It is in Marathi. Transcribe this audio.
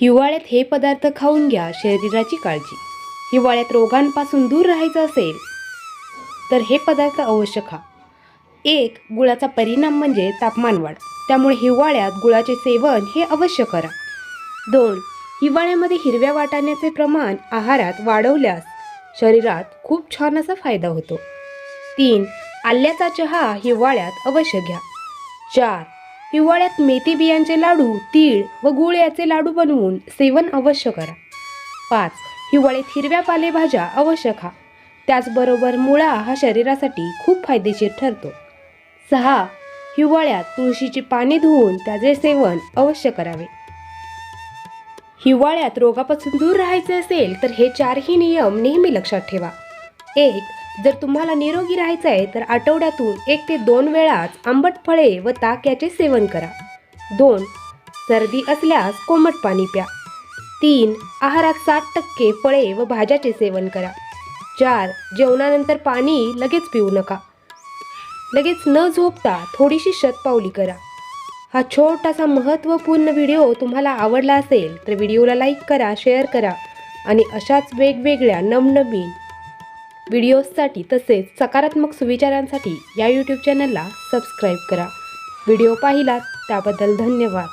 हिवाळ्यात हे पदार्थ खाऊन घ्या शरीराची काळजी. हिवाळ्यात रोगांपासून दूर राहायचं असेल तर हे पदार्थ अवश्य खा. एक गुळाचा परिणाम म्हणजे तापमान वाढ. त्यामुळे हिवाळ्यात गुळाचे सेवन हे अवश्य करा. दोन हिवाळ्यामध्ये हिरव्या वाटाण्याचे प्रमाण आहारात वाढवल्यास शरीरात खूप छान असा फायदा होतो. तीन आल्याचा चहा हिवाळ्यात अवश्य घ्या. चार हिवाळ्यात मेथी बियांचे लाडू तीळ व गुळ याचे लाडू बनवून सेवन अवश्य करा. पाच. हिवाळ्यात हिरव्या पालेभाज्या अवश्य खा. त्याचबरोबर मुळा हा शरीरासाठी खूप फायदेशीर ठरतो. सहा. हिवाळ्यात तुळशीची पाने धुवून त्याचे सेवन अवश्य करावे. हिवाळ्यात रोगापासून दूर राहायचे असेल तर हे चारही नियम नेहमी लक्षात ठेवा. एक. जर तुम्हाला निरोगी राहायचं आहे तर आठवड्यातून एक ते दोन वेळाच आंबट फळे व ताक याचे सेवन करा. दोन सर्दी असल्यास कोमट पाणी प्या. तीन आहारात साठ टक्के फळे व भाज्याचे सेवन करा. चार जेवणानंतर पाणी लगेच पिऊ नका. लगेच न झोपता थोडीशी शतपावली करा. हा छोटासा महत्त्वपूर्ण व्हिडिओ तुम्हाला आवडला असेल तर व्हिडिओला लाईक करा शेअर करा आणि अशाच वेगवेगळ्या नवनवीन व्हिडिओजसाठी तसेच सकारात्मक सुविचारांसाठी या यूट्यूब चॅनलला सबस्क्राईब करा. व्हिडिओ पाहिलात त्याबद्दल धन्यवाद.